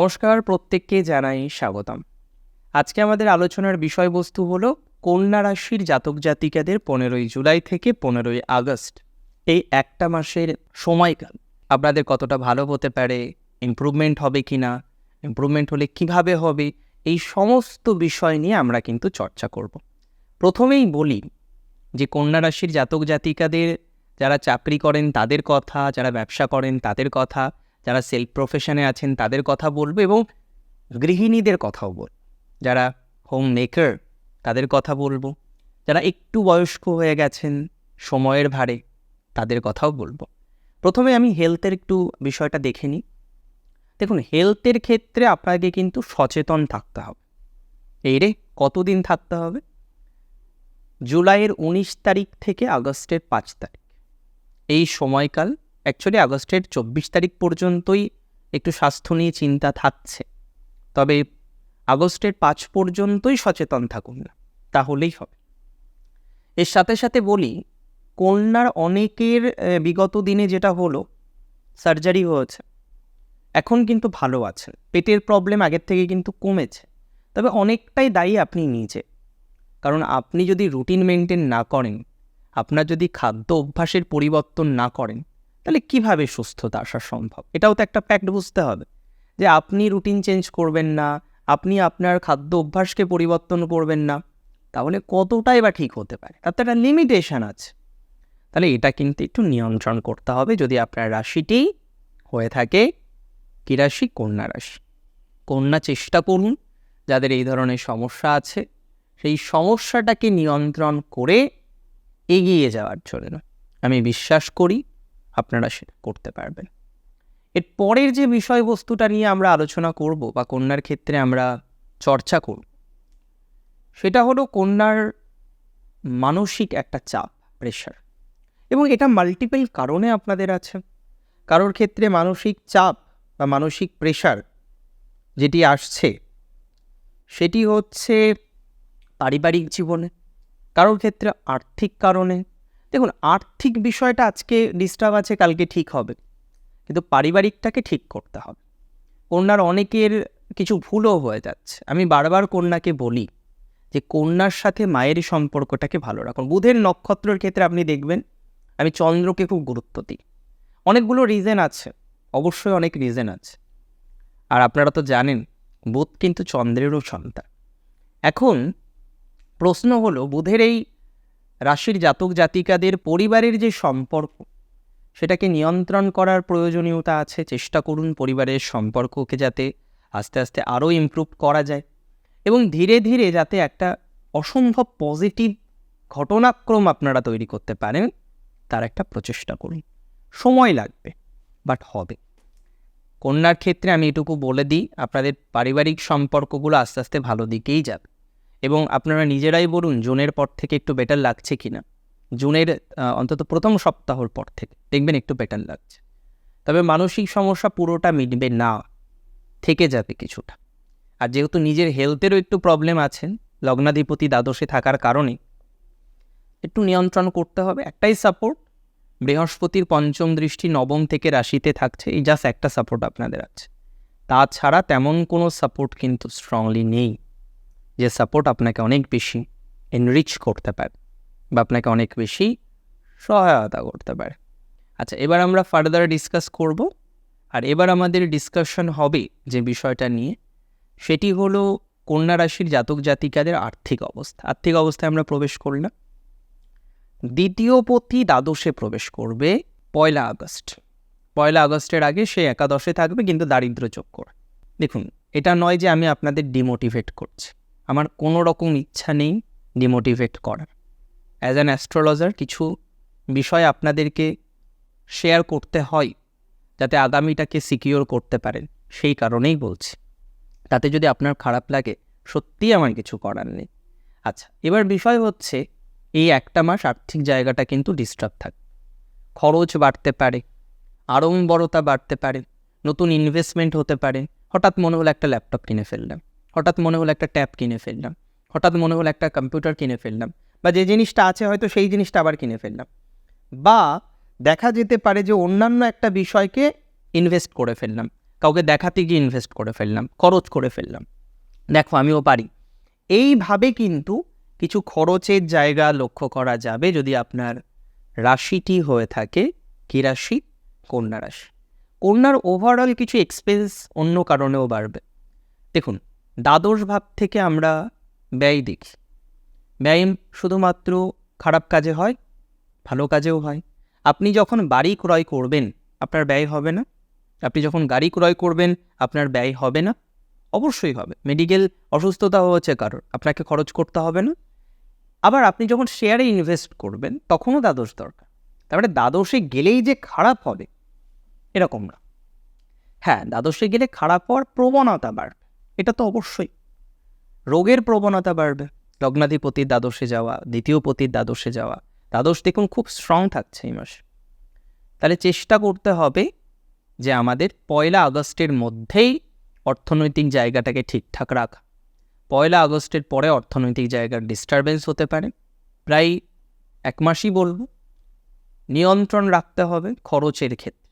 নমস্কার, প্রত্যেককে জানাই স্বাগতম। আজকে আমাদের আলোচনার বিষয়বস্তু হলো কন্যা রাশির জাতক জাতিকাদের পনেরোই জুলাই থেকে পনেরোই আগস্ট। এই একটা মাসের সময়কাল, আপনাদের কতটা ভালো হতে পারে ইমপ্রুভমেন্ট হবে কি না ইমপ্রুভমেন্ট হলে কীভাবে হবে, এই সমস্ত বিষয় নিয়ে আমরা কিন্তু চর্চা করব। প্রথমেই বলি যে কন্যা রাশির জাতক জাতিকাদের যারা চাকরি করেন তাদের কথা, যারা ব্যবসা করেন তাদের কথা যারা সেলফ প্রফেশনে আছেন তাদের কথা বলব এবং গৃহিণীদের কথাও বল। যারা হোম মেকার, তাদের কথা বলব। যারা একটু বয়স্ক হয়ে গেছেন, সময়ের ভারে, তাদের কথাও বলব। প্রথমে আমি হেলথের একটু বিষয়টা দেখে নিই। দেখুন হেলথের ক্ষেত্রে আপনাকে কিন্তু সচেতন থাকতে হবে। এই রে, কতদিন থাকতে হবে? জুলাইয়ের উনিশ তারিখ থেকে আগস্টের পাঁচ তারিখ। এই সময়কাল অ্যাকচুয়ালি আগস্টের চব্বিশ তারিখ পর্যন্তই একটু স্বাস্থ্য নিয়ে চিন্তা থাকছে। তবে আগস্টের পাঁচ পর্যন্তই সচেতন থাকুন না, তাহলেই হবে। এর সাথে সাথে বলি কন্যার অনেকের বিগত দিনে যেটা হলো, সার্জারি হয়েছে। এখন কিন্তু ভালো আছেন। পেটের প্রবলেম আগের থেকে কিন্তু কমেছে। তবে অনেকটাই দায়ী আপনি নিজে। কারণ আপনি যদি রুটিন মেনটেন না করেন, আপনার যদি খাদ্য অভ্যাসের পরিবর্তন না করেন তাহলে কীভাবে সুস্থতা আসা সম্ভব? এটাও তো একটা ফ্যাক্ট বুঝতে হবে। যে আপনি রুটিন চেঞ্জ করবেন না, আপনি আপনার খাদ্য অভ্যাসকে পরিবর্তন করবেন না, তাহলে কতটাই বা ঠিক হতে পারে? তার তো একটা লিমিটেশন আছে। তাহলে এটা কিন্তু একটু নিয়ন্ত্রণ করতে হবে যদি আপনার রাশিটি হয়ে থাকে কী রাশি? কন্যা রাশি। কন্যা চেষ্টা করুন, যাদের এই ধরনের সমস্যা আছে, সেই সমস্যাটাকে নিয়ন্ত্রণ করে এগিয়ে যাওয়ার জন্য। আমি বিশ্বাস করি আপনারা সেটা করতে পারবেন। এর পরের যে বিষয়বস্তুটা নিয়ে আমরা আলোচনা করব বা কন্যার ক্ষেত্রে আমরা চর্চা করব, সেটা হলো কন্যার মানসিক একটা চাপ প্রেশার এবং এটা মাল্টিপল কারণে আপনাদের আছে। কারোর ক্ষেত্রে মানসিক চাপ বা মানসিক প্রেশার যেটি আসছে, সেটি হচ্ছে পারিবারিক জীবনে, কারোর ক্ষেত্রে আর্থিক কারণে দেখুন, আর্থিক বিষয়টা আজকে ডিস্টার্ব আছে, কালকে ঠিক হবে। কিন্তু পারিবারিকটাকে ঠিক করতে হবে। কন্যার অনেকের কিছু ভুলও হয়ে যাচ্ছে। আমি বারবার কন্যাকে বলি যে, কন্যার সাথে মায়ের সম্পর্কটাকে ভালো রাখুন। বুধের নক্ষত্রের ক্ষেত্রে আপনি দেখবেন, আমি চন্দ্রকে খুব গুরুত্ব দিই। অনেকগুলো রিজেন আছে, অবশ্যই অনেক রিজেন আছে। আর আপনারা তো জানেন, বুধ কিন্তু চন্দ্রেরও সন্তান। এখন প্রশ্ন হলো, বুধের এই রাশির জাতক জাতিকাদের পরিবারের যে সম্পর্ক, সেটাকে নিয়ন্ত্রণ করার প্রয়োজনীয়তা আছে। চেষ্টা করুন পরিবারের সম্পর্ককে যাতে আস্তে আস্তে আরও ইমপ্রুভ করা যায় এবং ধীরে ধীরে যাতে একটা অসম্ভব পজিটিভ ঘটনাক্রম আপনারা তৈরি করতে পারেন, তার একটা প্রচেষ্টা করুন। সময় লাগবে বাট হবে। কন্যার ক্ষেত্রে আমি এটুকু বলে দিই, আপনাদের পারিবারিক সম্পর্কগুলো আস্তে আস্তে ভালো দিকেই যাবে। এবং আপনারা নিজেরাই বলুন জুনের পর থেকে একটু বেটার লাগছে কি না জুনের অন্তত প্রথম সপ্তাহর পর থেকে দেখবেন একটু বেটার লাগছে। তবে মানসিক সমস্যা পুরোটা মিটবে না, থেকে যাবে কিছুটা। আর যেহেতু নিজের হেলথেরও একটু প্রবলেম আছেন, লগ্নাধিপতি দ্বাদশে থাকার কারণে, একটু নিয়ন্ত্রণ করতে হবে। একটাই সাপোর্ট বৃহস্পতির পঞ্চম দৃষ্টি নবম থেকে রাশিতে থাকছে, এই জাস্ট একটা সাপোর্ট আপনাদের আছে। তাছাড়া তেমন কোনো সাপোর্ট কিন্তু স্ট্রংলি নেই। যে সাপোর্ট আপনাকে অনেক বেশি এনরিচ করতে পারে বা আপনাকে অনেক বেশি সহায়তা করতে পারে। আচ্ছা এবার আমরা ফার্দার ডিসকাস করব। আর এবার আমাদের ডিসকাশন হবে যে বিষয়টা নিয়ে, সেটি হলো কন্যা রাশির জাতক জাতিকাদের আর্থিক অবস্থা। আর্থিক অবস্থায় আমরা প্রবেশ করলাম। দ্বিতীয় পতি দ্বাদশে প্রবেশ করবে পয়লা আগস্ট। পয়লা আগস্টের আগে সে একাদশে থাকবে, কিন্তু দারিদ্র যোগ করে দেখুন, এটা নয় যে আমি আপনাদের ডিমোটিভেট করছি। আমার কোনো রকম ইচ্ছা নেই ডিমোটিভেট করার। অ্যাজ অ্যান অ্যাস্ট্রোলজার কিছু বিষয় আপনাদেরকে শেয়ার করতে হয়, যাতে আগামীটাকে সিকিওর করতে পারেন। সেই কারণেই বলছি। তাতে যদি আপনার খারাপ লাগে সত্যিই আমার কিছু করার নেই। আচ্ছা এবার বিষয় হচ্ছে, এই একটা মাস আর্থিক জায়গাটা কিন্তু ডিস্টার্ব থাকে। খরচ বাড়তে পারে আড়ম্বরতা বাড়তে পারে, নতুন ইনভেস্টমেন্ট হতে পারে, হঠাৎ মনে হলো একটা ল্যাপটপ কিনে ফেললাম। হঠাৎ মনে হলো একটা ট্যাব কিনে ফেললাম। হঠাৎ মনে হলো একটা কম্পিউটার কিনে ফেললাম বা যে জিনিসটা আছে হয়তো সেই জিনিসটা আবার কিনে ফেললাম। বা দেখা যেতে পারে যে অন্যান্য একটা বিষয়কে ইনভেস্ট করে ফেললাম। কাউকে দেখাতে গিয়ে ইনভেস্ট করে ফেললাম, খরচ করে ফেললাম। দেখো, আমিও পারি। এইভাবে কিন্তু কিছু খরচের জায়গা লক্ষ্য করা যাবে যদি আপনার রাশিটি হয়ে থাকে কী রাশি? কন্যা রাশি। কন্যার ওভারঅল কিছু এক্সপেন্স অন্য কারণেও বাড়বে। দেখুন দ্বাদশ ভাব থেকে আমরা ব্যয় দেখি। ব্যয় শুধুমাত্র খারাপ কাজে হয়, ভালো কাজেও হয়। আপনি যখন বাড়ি ক্রয় করবেন, আপনার ব্যয় হবে না। আপনি যখন গাড়ি ক্রয় করবেন, আপনার ব্যয় হবে না। অবশ্যই হবে। মেডিকেল অসুস্থতা হয়েছে কারোর। আপনাকে খরচ করতে হবে না। আবার আপনি যখন শেয়ারে ইনভেস্ট করবেন, তখনও দ্বাদশ দরকার। তারপরে দ্বাদশে গেলেই যে খারাপ হবে, এরকম না। হ্যাঁ দ্বাদশে গেলে খারাপ হওয়ার প্রবণতা বাড়বে। এটা তো অবশ্যই। রোগের প্রবণতা বাড়বে লগ্নাধিপতির দ্বাদশে যাওয়া দ্বিতীয় পতির দ্বাদশে যাওয়া। দ্বাদশ দেখুন খুব স্ট্রং থাকছে এই মাসে। তাহলে চেষ্টা করতে হবে যে আমাদের পয়লা আগস্টের মধ্যেই অর্থনৈতিক জায়গাটাকে ঠিকঠাক রাখা। পয়লা আগস্টের পরে অর্থনৈতিক জায়গার ডিস্টারবেন্স হতে পারে। প্রায় এক মাসই বলব, নিয়ন্ত্রণ রাখতে হবে খরচের ক্ষেত্রে।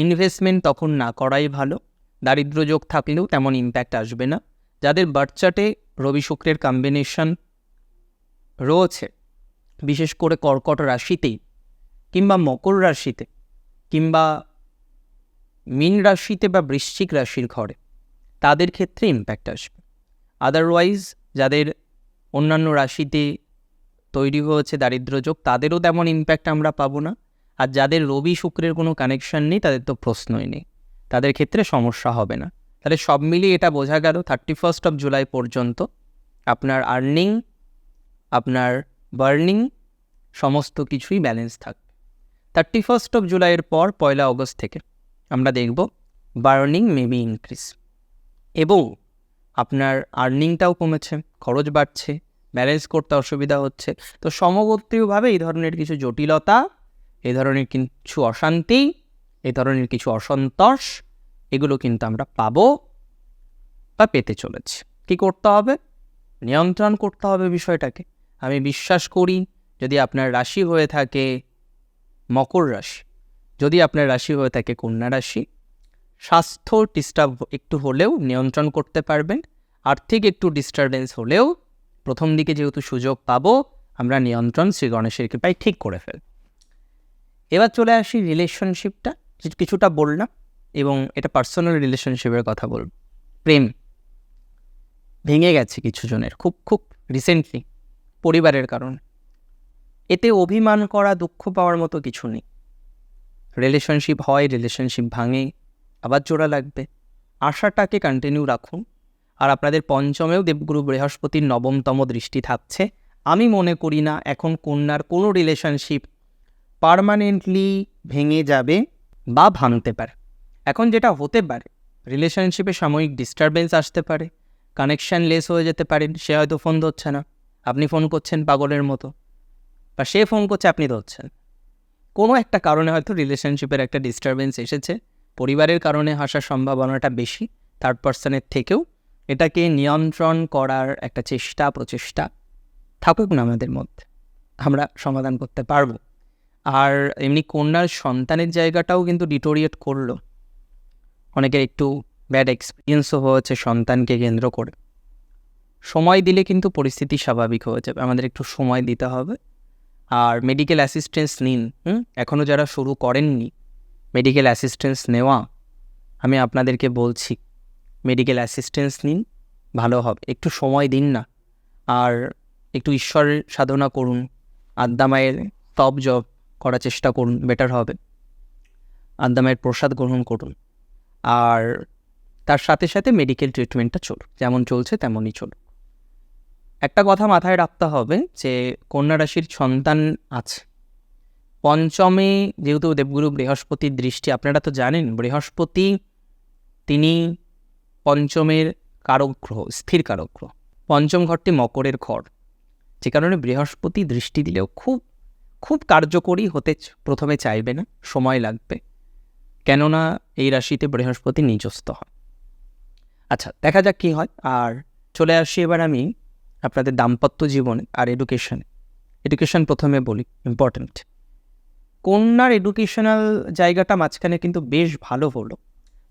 ইনভেস্টমেন্ট তখন না করাই ভালো। দারিদ্র যোগ থাকলেও তেমন ইম্প্যাক্ট আসবে না। যাদের বার্চাটে রবি শুক্রের কম্বিনেশন রয়েছে, বিশেষ করে কর্কট রাশিতেই কিংবা মকর রাশিতে কিংবা মীন রাশিতে বা বৃশ্চিক রাশির ঘরে, তাদের ক্ষেত্রে ইম্প্যাক্ট আসবে। আদারওয়াইজ যাদের অন্যান্য রাশিতে তৈরি হয়েছে দারিদ্র যোগ, তাদেরও তেমন ইম্প্যাক্ট আমরা পাবো না। আর যাদের রবি শুক্রের কোনো কানেকশন নেই, তাদের তো প্রশ্নই নেই। তাদের ক্ষেত্রে সমস্যা হবে না। তাহলে সব মিলিয়ে এটা বোঝা গেল থার্টি ফার্স্ট অফ জুলাই পর্যন্ত আপনার আর্নিং আপনার বার্নিং সমস্ত কিছুই ব্যালেন্স থাকবে থার্টি ফার্স্ট অফ জুলাইয়ের পর পয়লা অগস্ট থেকে আমরা দেখব বার্নিং মেবি ইনক্রিজ এবং আপনার আর্নিংটাও কমেছে, খরচ বাড়ছে ব্যালেন্স করতে অসুবিধা হচ্ছে। তো সমগোত্রীয়ভাবে এই ধরনের কিছু জটিলতা, এই ধরনের কিছু অশান্তি এই ধরনের কিছু অসন্তোষ, এগুলো কিন্তু আমরা পাবো বা পেতে চলেছি। কি করতে হবে? নিয়ন্ত্রণ করতে হবে বিষয়টাকে। আমি বিশ্বাস করি, যদি আপনার রাশি হয়ে থাকে মকর রাশি, যদি আপনার রাশি হয়ে থাকে কন্যা রাশি, স্বাস্থ্য ডিস্টার্ব একটু হলেও নিয়ন্ত্রণ করতে পারবেন। আর্থিক একটু ডিস্টারবেন্স হলেও প্রথম দিকে যেহেতু সুযোগ পাবো, আমরা নিয়ন্ত্রণ শ্রী গণেশের কৃপায় ঠিক করে ফেল এবার চলে আসি রিলেশনশিপটা কিছুটা বললাম এবং এটা পার্সোনাল রিলেশনশিপের কথা বলব। প্রেম ভেঙে গেছে কিছু জনের, খুব খুব রিসেন্টলি পরিবারের কারণে। এতে অভিমান করা, দুঃখ পাওয়ার মতো কিছু নেই। রিলেশনশিপ হয় রিলেশনশিপ ভাঙে, আবার জোড়া লাগবে। আশাটাকে কন্টিনিউ রাখুন। আর আপনাদের পঞ্চমেও দেবগুরু বৃহস্পতির নবমতম দৃষ্টি থাকছে। আমি মনে করি না, এখন কন্যার কোনো রিলেশনশিপ পারমানেন্টলি ভেঙে যাবে। বা ভাঙতে পারে। এখন যেটা হতে পারে রিলেশনশিপে সাময়িক ডিস্টারবেন্স আসতে পারে কানেকশান লেস হয়ে যেতে পারেন সে হয়তো ফোন ধরছে না, আপনি ফোন করছেন পাগলের মতো, বা সে ফোন করছে, আপনি ধরছেন। কোনো একটা কারণে হয়তো রিলেশনশিপের একটা ডিস্টারবেন্স এসেছে, পরিবারের কারণে আসার সম্ভাবনাটা বেশি থার্ড পার্সনের থেকেও এটাকে নিয়ন্ত্রণ করার একটা চেষ্টা প্রচেষ্টা থাকুক না আমাদের মধ্যে, আমরা সমাধান করতে পারব। আর এমনি কন্যার সন্তানের জায়গাটাও কিন্তু ডিটোরিয়েট করল। অনেকের একটু ব্যাড এক্সপিরিয়েন্সও হয়েছে সন্তানকে কেন্দ্র করে। সময় দিলে কিন্তু পরিস্থিতি স্বাভাবিক হয়ে যাবে। আমাদের একটু সময় দিতে হবে। আর মেডিকেল অ্যাসিস্ট্যান্স নিন, হুম? এখনও যারা শুরু করেননি মেডিকেল অ্যাসিস্ট্যান্স নেওয়া, আমি আপনাদেরকে বলছি মেডিকেল অ্যাসিস্ট্যান্স নিন, ভালো হবে। একটু সময় দিন না। আর একটু ঈশ্বরের সাধনা করুন। আদ্দামায়ের তপ জব করার চেষ্টা করুন বেটার হবে। আদ্দামায়ের প্রসাদ গ্রহণ করুন। আর তার সাথে সাথে মেডিকেল ট্রিটমেন্টটা চলুক, যেমন চলছে তেমনই চলুক। একটা কথা মাথায় রাখতে হবে যে, কন্যা রাশির সন্তান আছে। পঞ্চমে যেহেতু দেবগুরু বৃহস্পতির দৃষ্টি, আপনারা তো জানেন, বৃহস্পতি তিনি পঞ্চমের কারক গ্রহ স্থির কারক গ্রহ পঞ্চম ঘরটি মকরের ঘর। যে কারণে বৃহস্পতি দৃষ্টি দিলেও খুব খুব কার্যকরী হতে প্রথমে চাইবে না, সময় লাগবে। কেননা এই রাশিতে বৃহস্পতি নিজস্ত হয়। আচ্ছা দেখা যাক কী হয়। আর চলে আসি এবার আমি আপনাদের দাম্পত্য জীবনে আর এডুকেশনে এডুকেশন প্রথমে বলি ইম্পর্ট্যান্ট কন্যার এডুকেশনাল জায়গাটা মাঝখানে কিন্তু বেশ ভালো হলো।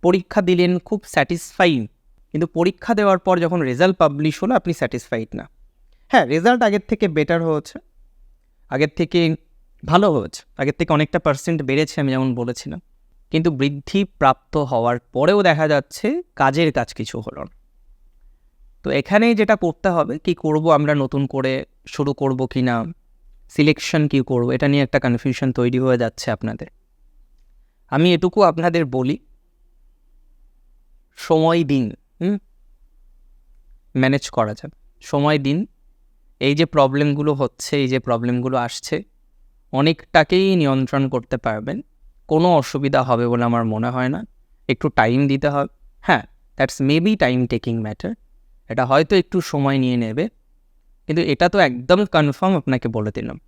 পরীক্ষা দিলেন, খুব স্যাটিসফাইং কিন্তু পরীক্ষা দেওয়ার পর যখন রেজাল্ট পাবলিশ হলো, আপনি স্যাটিসফাইড না। হ্যাঁ রেজাল্ট আগের থেকে বেটার হয়েছে। আগের থেকে ভালো হয়েছে। আগের থেকে অনেকটা পার্সেন্ট বেড়েছে আমি যেমন বলেছিলাম। কিন্তু বৃদ্ধি প্রাপ্ত হওয়ার পরেও দেখা যাচ্ছে কাজের কাজ কিছু হলো না। তো এখানেই যেটা করতে হবে, কি করব আমরা নতুন করে শুরু করব কি না সিলেকশন কী করব, এটা নিয়ে একটা কনফিউশন তৈরি হয়ে যাচ্ছে আপনাদের। আমি এটুকু আপনাদের বলি, সময় দিন ম্যানেজ করা যাবে সময় দিন এই যে প্রবলেমগুলো হচ্ছে, এই যে প্রবলেমগুলো আসছে, অনেকটাকেই নিয়ন্ত্রণ করতে পারবেন। কোনো অসুবিধা হবে বলে আমার মনে হয় না। একটু টাইম দিতে হবে। হ্যাঁ that's maybe time taking matter এটা হয়তো একটু সময় নিয়ে নেবে। কিন্তু এটা তো একদম কনফার্ম আপনাকে বলে দিলাম।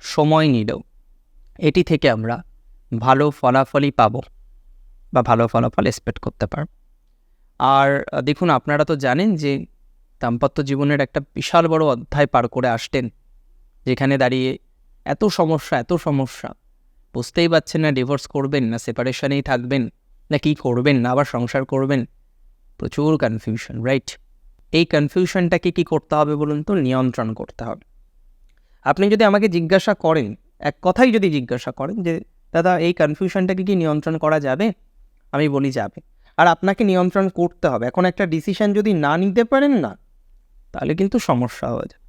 সময় নিলেও। এটি থেকে আমরা ভালো ফলাফলই পাবো বা ভালো ফলাফল এক্সপেক্ট করতে পারব। আর, দেখুন, আপনারা তো জানেন যে দাম্পত্য জীবনের একটা বিশাল বড় অধ্যায় পার করে আসতেন, যেখানে দাঁড়িয়ে এত সমস্যা এত সমস্যা, বুঝতেই পারছেন না ডিভোর্স করবেন না সেপারেশনেই থাকবেন, না কি করবেন, না আবার সংসার করবেন। প্রচুর কনফিউশন রাইট এই কনফিউশনটাকে কি করতে হবে বলুন তো? নিয়ন্ত্রণ করতে হবে। আপনি যদি আমাকে জিজ্ঞাসা করেন, এক কথাই যদি জিজ্ঞাসা করেন যে, দাদা, এই কনফিউশনটাকে কি নিয়ন্ত্রণ করা যাবে? আমি বলি যাবে। আর আপনাকে নিয়ন্ত্রণ করতে হবে। এখন একটা ডিসিশন যদি না নিতে পারেন না তাহলে কিন্তু সমস্যা হয়ে যাবে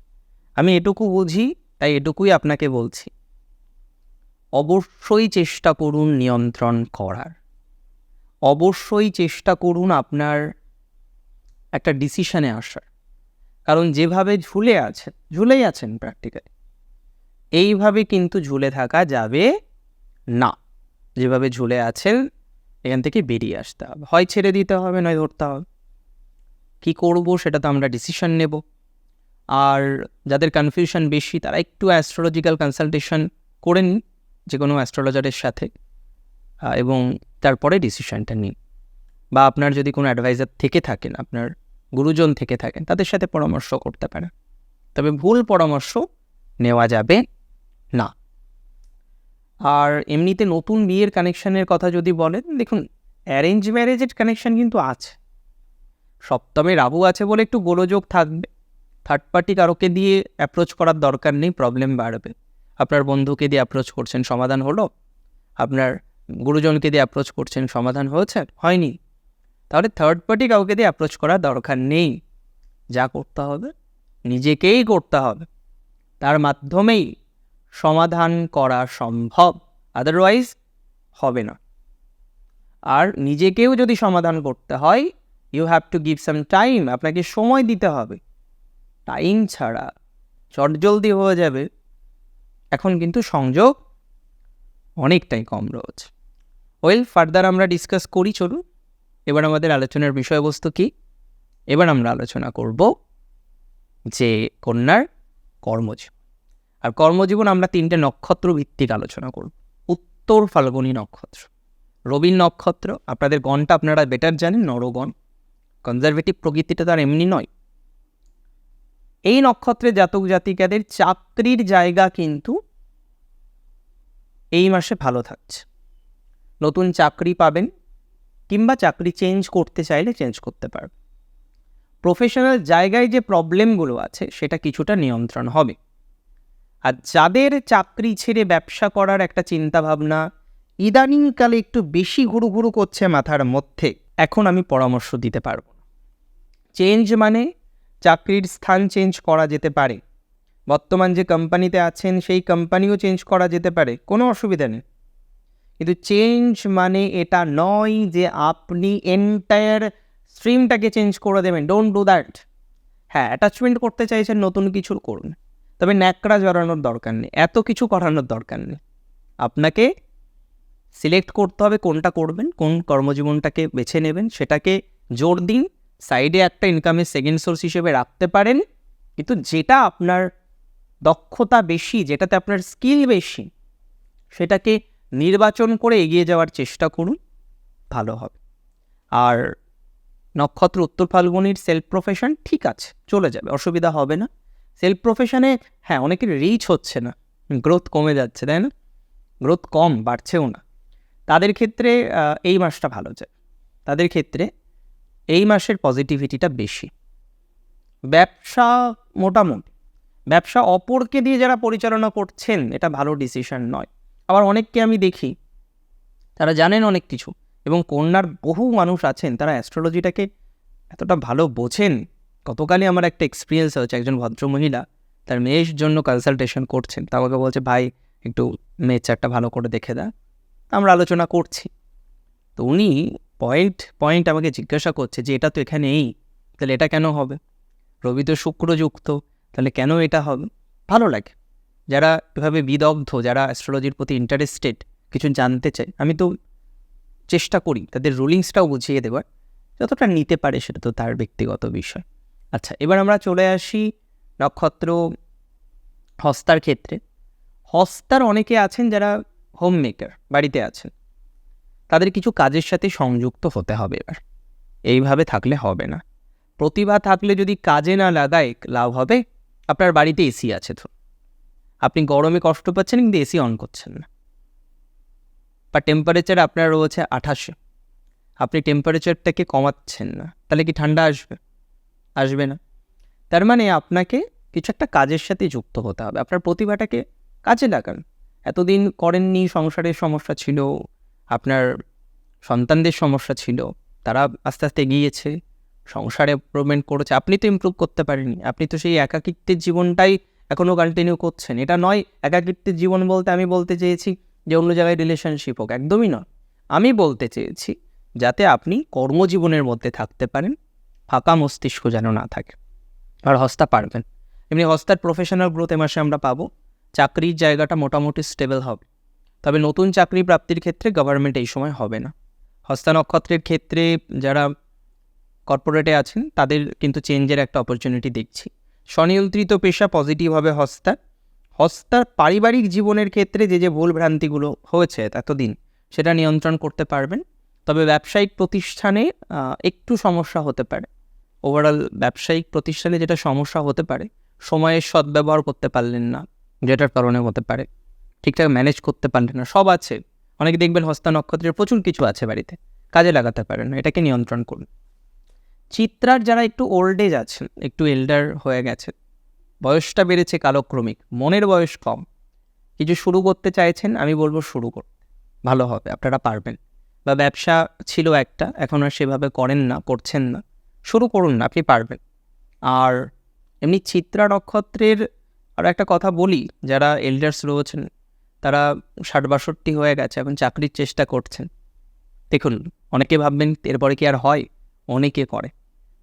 আমি এটুকু বুঝি, তাই এটুকুই আপনাকে বলছি। অবশ্যই চেষ্টা করুন নিয়ন্ত্রণ করার। অবশ্যই চেষ্টা করুন আপনার একটা ডিসিশনে আসার। কারণ যেভাবে ঝুলে আছেন, ঝুলেই আছেন প্র্যাকটিক্যালি এইভাবে কিন্তু ঝুলে থাকা যাবে না। যেভাবে ঝুলে আছেন, এখান থেকে বেরিয়ে আসতে হবে। হয় ছেড়ে দিতে হবে, নয় ধরতে হবে। কী করব সেটা তো আমরা ডিসিশন নেব। আর যাদের কনফিউশন বেশি, তারা একটু অ্যাস্ট্রোলজিক্যাল কনসালটেশন করে নিন যে কোনো অ্যাস্ট্রোলজারের সাথে এবং তারপরে ডিসিশনটা নিন। বা আপনার যদি কোনো অ্যাডভাইজার থেকে থাকেন, আপনার গুরুজন থেকে থাকেন, তাদের সাথে পরামর্শ করতে পারেন। তবে ভুল পরামর্শ নেওয়া যাবে না। আর এমনিতে নতুন বিয়ের কানেকশানের কথা যদি বলেন, দেখুন অ্যারেঞ্জ ম্যারেজের কানেকশান কিন্তু আছে। সপ্তমে রাহু আছে বলে একটু গোলযোগ থাকবে। থার্ড পার্টি কারোকে দিয়ে অ্যাপ্রোচ করার দরকার নেই প্রবলেম বাড়বে। আপনার বন্ধুকে দিয়ে অ্যাপ্রোচ করছেন, সমাধান হলো? আপনার গুরুজনকে দিয়ে অ্যাপ্রোচ করছেন, সমাধান হয়েছে? হয়নি। তাহলে থার্ড পার্টি কাউকে দিয়ে অ্যাপ্রোচ করার দরকার নেই। যা করতে হবে, নিজেকেই করতে হবে। তার মাধ্যমেই সমাধান করা সম্ভব আদারওয়াইজ হবে না। আর নিজেকেও যদি সমাধান করতে হয় you have to give some time আপনাকে সময় দিতে হবে। টাইম ছাড়া চটজলদি হয়ে যাবে। এখন কিন্তু সংযোগ অনেকটাই কম রয়েছে। ওয়েল ফার্দার আমরা ডিসকাস করি, চলুন। এবার আমাদের আলোচনার বিষয়বস্তু কি? এবার আমরা আলোচনা করব যে কন্যার কর্মজীবন। আর কর্মজীবন আমরা তিনটে নক্ষত্র ভিত্তিক আলোচনা করব। উত্তর ফাল্গুনী নক্ষত্র রবির নক্ষত্র, আপনাদের গণটা আপনারা বেটার জানেন, নরগণ। কনজারভেটিভ প্রকৃতিটা তার এমনি নয়। এই নক্ষত্রে জাতক জাতিকাদের চাকরির জায়গা কিন্তু এই মাসে ভালো থাকছে। নতুন চাকরি পাবেন কিংবা চাকরি চেঞ্জ করতে চাইলে চেঞ্জ করতে পারবে প্রফেশনাল জায়গায় যে প্রবলেমগুলো আছে সেটা কিছুটা নিয়ন্ত্রণ হবে। আর যাদের চাকরি ছেড়ে ব্যবসা করার একটা চিন্তাভাবনা ইদানিংকালে একটু বেশি ঘুরু ঘুরু করছে মাথার মধ্যে, এখন আমি পরামর্শ দিতে পারব। চেঞ্জ মানে চাকরির স্থান চেঞ্জ করা যেতে পারে। বর্তমান যে কোম্পানিতে আছেন, সেই কোম্পানিও চেঞ্জ করা যেতে পারে, কোনো অসুবিধা নেই। কিন্তু চেঞ্জ মানে এটা নয় যে আপনি এন্টায়ার স্ট্রিমটাকে চেঞ্জ করে দেবেন। ডোন্ট ডু দ্যাট হ্যাঁ অ্যাটাচমেন্ট করতে চাইছেন, নতুন কিছুর করুন। তবে ন্যাকড়া জড়ানোর দরকার নেই, এত কিছু করানোর দরকার নেই। আপনাকে সিলেক্ট করতে হবে কোনটা করবেন, কোন কর্মজীবনটাকে বেছে নেবেন, সেটাকে জোর দিন সাইডে একটা ইনকামের সেকেন্ড সোর্স হিসেবে রাখতে পারেন, কিন্তু যেটা আপনার দক্ষতা বেশি, যেটাতে আপনার স্কিল বেশি, সেটাকে নির্বাচন করে এগিয়ে যাওয়ার চেষ্টা করুন, ভালো হবে। আর নক্ষত্র উত্তর ফাল্গুনির সেলফ প্রফেশন ঠিক আছে, চলে যাবে, অসুবিধা হবে না। সেলফ প্রফেশনে হ্যাঁ অনেকের রিচ হচ্ছে না গ্রোথ কমে যাচ্ছে, তাই না? গ্রোথ কম, বাড়ছেও না। তাদের ক্ষেত্রে এই মাসটা ভালো যায়। তাদের ক্ষেত্রে এই মাসের পজিটিভিটিটা বেশি। ব্যবসা মোটামুটি। ব্যবসা অপরকে দিয়ে যারা পরিচালনা করছেন, এটা ভালো ডিসিশন নয়। আবার অনেককে আমি দেখি, তারা জানেন অনেক কিছু এবং কন্যার বহু মানুষ আছেন, তারা অ্যাস্ট্রোলজিটাকে এতটা ভালো বোঝেন। গতকালই আমার একটা এক্সপিরিয়েন্স হয়েছে, একজন ভদ্রমহিলা, তার মেয়ের জন্য কনসালটেশন করছেন। তা আমাকে বলছে, ভাই, একটু মেয়ের চারটা ভালো করে দেখে দা। আমরা আলোচনা করছি। তো উনি পয়েন্ট পয়েন্ট আমাকে জিজ্ঞাসা করছে যে এটা তো এখানে এই তাহলে এটা কেন হবে? রবি তো শুক্রযুক্ত, তাহলে কেন এটা হবে? ভালো লাগে। যারা এভাবে বিদগ্ধ, যারা অ্যাস্ট্রোলজির প্রতি ইন্টারেস্টেড কিছু জানতে চায়, আমি তো চেষ্টা করি, তাদের রুলিংসটাও বুঝিয়ে দেওয়ার যতটা নিতে পারে সেটা তো তার ব্যক্তিগত বিষয়। আচ্ছা এবার আমরা চলে আসি নক্ষত্র হস্তার ক্ষেত্রে। হস্তার অনেকে আছেন যারা হোম মেকার বাড়িতে আছেন। তাদের কিছু কাজের সাথে সংযুক্ত হতে হবে এবার। এইভাবে থাকলে হবে না। প্রতিভা থাকলে যদি কাজে না লাগায়, লাভ হবে। আপনার বাড়িতে এসি আছে তো। আপনি গরমে কষ্ট পাচ্ছেন কিন্তু এসি অন করছেন না। বা টেম্পারেচার আপনার রয়েছে আঠাশে। আপনি টেম্পারেচারটাকে কমাচ্ছেন না। তাহলে কি ঠান্ডা আসবে? আসবে না। তার মানে আপনাকে কিছু একটা কাজের সাথে যুক্ত হতে হবে। আপনার প্রতিভাটাকে কাজে লাগান। এতদিন করেননি, সংসারের সমস্যা ছিল। আপনার সন্তানদের সমস্যা ছিল, তারা আস্তে আস্তে এগিয়েছে, সংসারে ইম্প্রুভমেন্ট করেছে, আপনি তো ইমপ্রুভ করতে পারেননি, আপনি তো সেই একাকিত্বের জীবনটাই এখনও কন্টিনিউ করছেন। এটা নয়, একাকিত্বের জীবন বলতে আমি বলতে চেয়েছি যে অন্য জায়গায় রিলেশনশিপ হোক, একদমই নয়। আমি বলতে চেয়েছি যাতে আপনি কর্মজীবনের মধ্যে থাকতে পারেন, ফাঁকা মস্তিষ্ক যেন না থাকে। আর হস্তা পারবেন। এমনি হস্তার প্রফেশনাল গ্রোথ এ মাসে আমরা পাবো, চাকরির জায়গাটা মোটামুটি স্টেবল হবে। তবে নতুন চাকরি প্রাপ্তির ক্ষেত্রে গভর্নমেন্ট এই সময় হবে না। হস্তা নক্ষত্রের ক্ষেত্রে যারা কর্পোরেটে আছেন, তাদের কিন্তু চেঞ্জের একটা অপরচুনিটি দেখছি। স্বনিয়ন্ত্রিত পেশা পজিটিভ হবে হস্তা। হস্তার পারিবারিক জীবনের ক্ষেত্রে যে যে ভুল ভ্রান্তিগুলো হয়েছে এতদিন, সেটা নিয়ন্ত্রণ করতে পারবেন। তবে ব্যবসায়িক প্রতিষ্ঠানে একটু সমস্যা হতে পারে। ওভারঅল ব্যবসায়িক প্রতিষ্ঠানে যেটা সমস্যা হতে পারে, সময়ের সদ্ব্যবহার করতে পারলেন না, যেটার কারণে হতে পারে। ঠিকঠাক ম্যানেজ করতে পারলেন না, সব আছে। অনেকে দেখবেন হস্তা নক্ষত্রের প্রচুর কিছু আছে বাড়িতে, কাজে লাগাতে পারেন এটাকে নিয়ন্ত্রণ করুন। চিত্রার যারা একটু ওল্ড এজ আছেন, একটু এল্ডার হয়ে গেছেন, বয়সটা বেড়েছে কালক্রমিক, মনের বয়স কম, কিছু শুরু করতে চাইছেন, আমি বলব শুরু করতে ভালো হবে, আপনারা পারবেন। বা ব্যবসা ছিল একটা, এখন আর সেভাবে করেন না, করছেন না, শুরু করুন না, আপনি পারবেন। আর এমনি চিত্রা নক্ষত্রের আর একটা কথা বলি, যারা এল্ডার্স রয়েছেন তারা ষাট বাষট্টি হয়ে গেছে এখন চাকরির চেষ্টা করছেন। দেখুন, অনেকে ভাববেন, এরপরে কি আর হয়? অনেকে করে।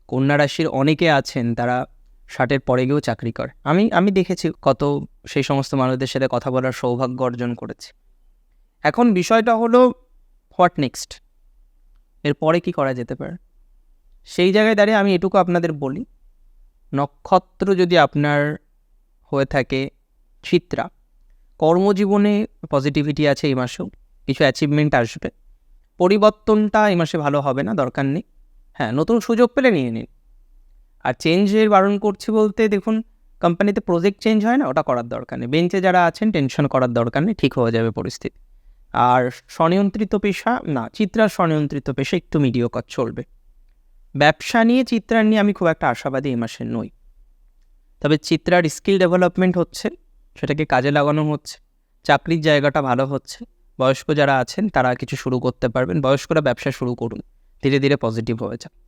কন্যা রাশির অনেকে আছেন, তারা ষাটের পরে গিয়েও চাকরি করে। আমি আমি দেখেছি কত সেই সমস্ত মানুষদের সাথে কথা বলার সৌভাগ্য অর্জন করেছে। এখন বিষয়টা হলো হোয়াট নেক্সট এরপরে কি করা যেতে পারে? সেই জায়গায় দাঁড়িয়ে আমি এটুকু আপনাদের বলি। নক্ষত্র যদি আপনার হয়ে থাকে, চিত্রা। কর্মজীবনে পজিটিভিটি আছে এই মাসেও, কিছু অ্যাচিভমেন্ট আসবে। পরিবর্তনটা এই মাসে ভালো হবে না, দরকার নেই। হ্যাঁ নতুন সুযোগ পেলে নিয়ে নিন। আর চেঞ্জের বারণ করছি বলতে দেখুন কোম্পানিতে প্রজেক্ট চেঞ্জ হয় না, ওটা করার দরকার নেই। বেঞ্চে যারা আছেন টেনশন করার দরকার নেই, ঠিক হয়ে যাবে পরিস্থিতি। আর স্বনিয়ন্ত্রিত পেশা, না, চিত্রার স্বনিয়ন্ত্রিত পেশা একটু মিডিয়কর চলবে। ব্যবসা নিয়ে, চিত্রার নিয়ে আমি খুব একটা আশাবাদী এই মাসে নই। তবে চিত্রার স্কিল ডেভেলপমেন্ট হচ্ছে। সেটাকে কাজে লাগানো হচ্ছে। চাকরির জায়গাটা ভালো হচ্ছে। বয়স্ক যারা আছেন, তারা কিছু শুরু করতে পারবেন। বয়স্করা ব্যবসা শুরু করুন। ধীরে ধীরে পজিটিভ হয়ে যান।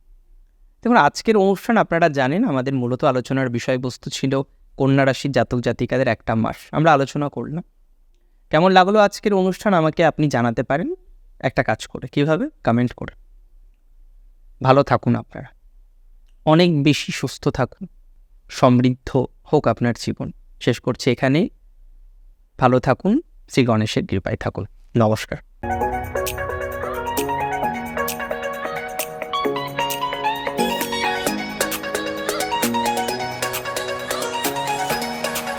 দেখুন, আজকের অনুষ্ঠান আপনারা জানেন, আমাদের মূলত আলোচনার বিষয়বস্তু ছিল কন্যা রাশির জাতক জাতিকাদের একটা মাস। আমরা আলোচনা করলাম। কেমন লাগল আজকের অনুষ্ঠান? আমাকে আপনি জানাতে পারেন। একটা কাজ করে। কীভাবে? কমেন্ট করে। ভালো থাকুন আপনারা। অনেক বেশি সুস্থ থাকুন। সমৃদ্ধ হোক আপনার জীবন। শেষ করছি এখানেই। ভালো থাকুন শ্রী গণেশের কৃপায় থাকুন। নমস্কার।